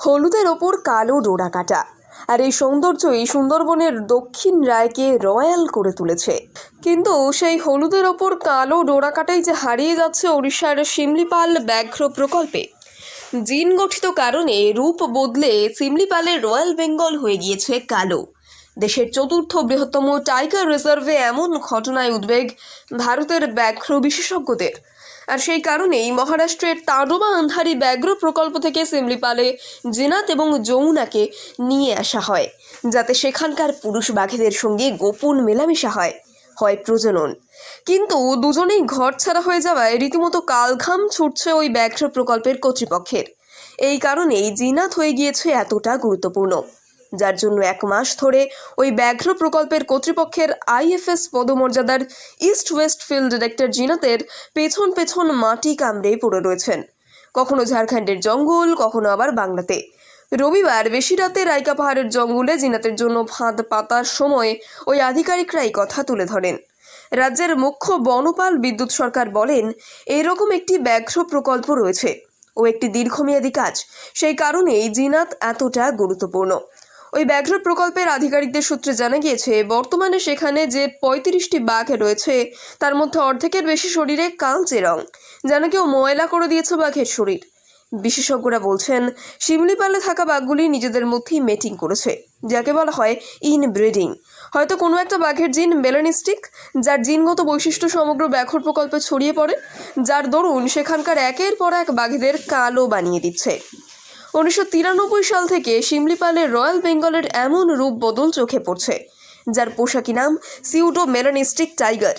হলুদের ওপর কালো ডোরা কাটা আর এই সৌন্দর্যই সুন্দরবনের দক্ষিণ রায়কে রয়্যাল করে তুলেছে। কিন্তু সেই হলুদের ওপর কালো ডোরা কাটাই যে হারিয়ে যাচ্ছে ওড়িশার শিমলিপাল ব্যাঘ্র প্রকল্পে। জিন গঠিত কারণে রূপ বদলে সিমলিপালের রয়্যাল বেঙ্গল হয়ে গিয়েছে কালো। দেশের চতুর্থ বৃহত্তম টাইগার রিজার্ভে এমন ঘটনায় উদ্বেগ ভারতের ব্যাঘ্র বিশেষজ্ঞদের। আর সেই কারণেই মহারাষ্ট্রের তাডোবা আন্ধারি ব্যাঘ্র প্রকল্প থেকে সিমলিপালে জিনাত এবং যমুনাকে নিয়ে আসা হয়, যাতে সেখানকার পুরুষ বাঘেদের সঙ্গে গোপন মেলামেশা হয় হয় প্রজনন। কিন্তু দুজনেই ঘর ছাড়া হয়ে যাওয়ায় রীতিমতো কালঘাম ছুটছে ওই ব্যাঘ্র প্রকল্পের কর্তৃপক্ষের। এই কারণেই জিনাত হয়ে গিয়েছে এতটা গুরুত্বপূর্ণ। যার জন্য এক মাস ধরে ওই ব্যাঘ্র প্রকল্পের কর্তৃপক্ষের আইএফএস পদমর্যাদার ইস্ট ওয়েস্ট ফিল্ড ডিরেক্টর জিনাতের পেছন পেছন মাটি কামড়ে পড়ে রয়েছেন। কখনো ঝাড়খণ্ডের জঙ্গল, কখনো আবার বাংলাতে। রবিবার বেশি রাতে রাইকা পাহাড়ের জঙ্গলে জিনাতের জন্য ফাঁদ পাতার সময় ওই আধিকারিকরা এই কথা তুলে ধরেন। রাজ্যের মুখ্য বনপাল বিদ্যুৎ সরকার বলেন, এরকম একটি ব্যাঘ্র প্রকল্প রয়েছে ও একটি দীর্ঘমেয়াদী কাজ। সেই কারণেই জিনাত এতটা গুরুত্বপূর্ণ। ওই ব্যাঘ্র প্রকল্পের আধিকারিকদের সূত্রে জানা গিয়েছে, বর্তমানে সেখানে যে পঁয়ত্রিশটি বাঘ রয়েছে, তার মধ্যে অর্ধেকের বেশি শরীরে কালচে রং যেন কেউ ময়লা করে দিয়েছে বাঘের শরীর। বিশেষজ্ঞরা বলছেন, শিমলিপালে থাকা বাঘগুলি নিজেদের মধ্যেই মেটিং করেছে, যাকে বলা হয় ইনব্রিডিং হয়তো কোনো একটা বাঘের জিন মেলানিস্টিক যার জিনগত বৈশিষ্ট্য সমগ্র ব্যাঘ্র প্রকল্পে ছড়িয়ে পড়ে, যার দরুন সেখানকার একের পর এক বাঘেদের কালো বানিয়ে দিচ্ছে। উনিশশো তিরানব্বই সাল থেকে শিমলিপালের রয়্যাল বেঙ্গলের এমন রূপ বদল চোখে পড়ছে, যার পোশাকি নাম সিউডো মেলানিস্টিক টাইগার।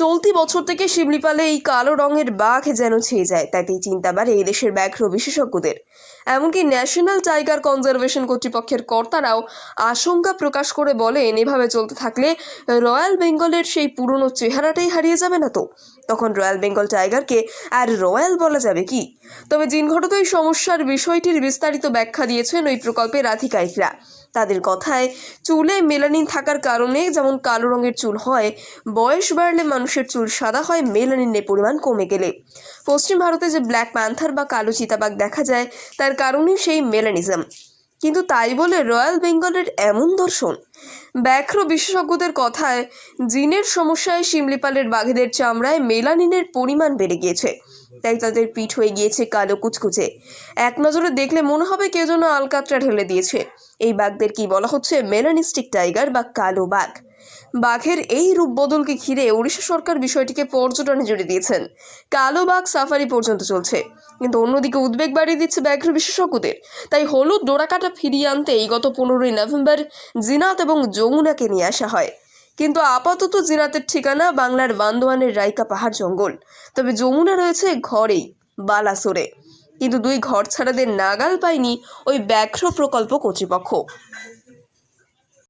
চলতি বছর থেকে শিমলিপালে এই কালো রঙের বাঘ যেন ছেয়ে যায়, তাতেই চিন্তা বাড়ে এই দেশের ব্যাঘ্র বিশেষজ্ঞদের। এমনকি ন্যাশনাল টাইগার কনজারভেশন কর্তৃপক্ষের কর্তারাও আশঙ্কা প্রকাশ করে বলেন, এভাবে চলতে থাকলে রয়্যাল বেঙ্গলের সেই পুরনো চেহারাটাই হারিয়ে যাবে না তো? তখন রয়্যাল বেঙ্গল টাইগারকে আর রয়্যাল বলা যাবে কি? তবে জিনঘটত এই সমস্যার বিষয়টির বিস্তারিত ব্যাখ্যা দিয়েছেন ওই প্রকল্পের আধিকারিকরা। তাদের কথায়, চুলে মেলানিন থাকার কারণে যেমন কালো রঙের চুল হয়, বয়স বাড়লে মানুষের চুল সাদা হয়, মেলানিনের পরিমাণ কমে গেলে। পশ্চিম ভারতে যে ব্ল্যাক প্যান্থার বা কালো চিতাবাঘ দেখা যায়, তার কারণেই সেই মেলানিজম। কিন্তু তাই বলে রয়্যাল বেঙ্গলের এমন দর্শন ব্যাঘ্র বিশেষজ্ঞদের কথায়, জিনের সমস্যায় শিমলিপালের বাঘেদের চামড়ায় মেলানিনের পরিমাণ বেড়ে গিয়েছে। তাই তাদের পিঠ হয়ে গিয়েছে কালো কুচকুচে। এক নজরে দেখলে মনে হবে কেউ যেন আলকাতরা ঢেলে দিয়েছে। এই বাঘদের কি বলা হচ্ছে মেলানিস্টিক টাইগার বা কালো বাঘ? বাঘের এই রূপ বদলকে ঘিরে ওড়িশা সরকার বিষয়টিকে পর্যটনে জুড়ে দিয়েছেন। কালো বাঘ সাফারি পর্যন্ত চলছে। কিন্তু অন্যদিকে উদ্বেগ বাড়িয়ে দিচ্ছে ব্যাঘ্র বিশেষজ্ঞদের। তাই হলুদ ডোরাকাটা ফিরিয়ে আনতে এই গত পনেরোই নভেম্বর জিনাত এবং যমুনাকে নিয়ে আসা হয়। কিন্তু আপাতত জিনাতের ঠিকানা বাংলার বান্দোয়ানের রাইকা পাহাড় জঙ্গল। তবে যমুনা রয়েছে ঘরেই, বালাসোরে। কিন্তু দুই ঘর ছাড়াদের নাগাল পায়নি ওই ব্যাঘ্র প্রকল্প কর্তৃপক্ষ।